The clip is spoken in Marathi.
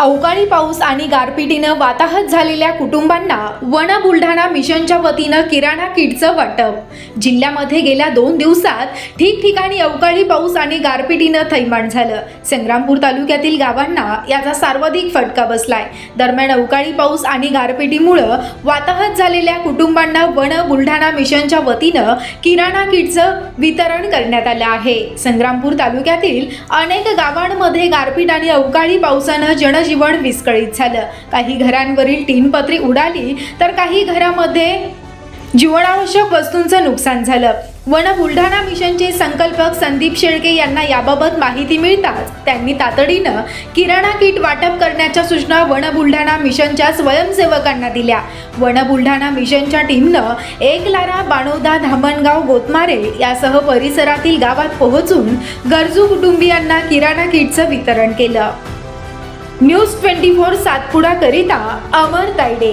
अवकाळी पाऊस आणि गारपिटीनं वाताहत झालेल्या कुटुंबांना वन बुलढाणा मिशनच्या वतीनं किराणा किटचं वाटप. जिल्ह्यामध्ये गेल्या दोन दिवसात ठिकठिकाणी अवकाळी पाऊस आणि गारपिटीनं थैमान झालं. संग्रामपूर तालुक्यातील गावांना याचा सर्वाधिक फटका बसलाय. दरम्यान अवकाळी पाऊस आणि गारपिटीमुळं वाताहत झालेल्या कुटुंबांना वन बुलढाणा मिशनच्या वतीनं किराणा किटचं वितरण करण्यात आलं आहे. संग्रामपूर तालुक्यातील अनेक गावांमध्ये गारपीट आणि अवकाळी पावसानं जनजीवन विस्कळीत झालं. काही घरांवरील टीनपत्रे उडाली तर काही घरामध्ये जीवनावश्यक वस्तूंचं नुकसान झालं. वन बुलढाणा मिशनचे संकल्पक संदीप शेळके यांना याबाबत माहिती मिळताच त्यांनी तातडीनं किराणा किट वाटप करण्याच्या सूचना वन बुलढाणा मिशनच्या स्वयंसेवकांना दिल्या. वन बुलढाणा मिशनच्या टीमनं एक लारा बाणोदा धामणगाव गोतमारे यासह परिसरातील गावात पोहोचून गरजू कुटुंबियांना किराणा किटचं वितरण केलं. न्यूज ट्वेंटी फोर सातपुडा करिता अमर तायडे.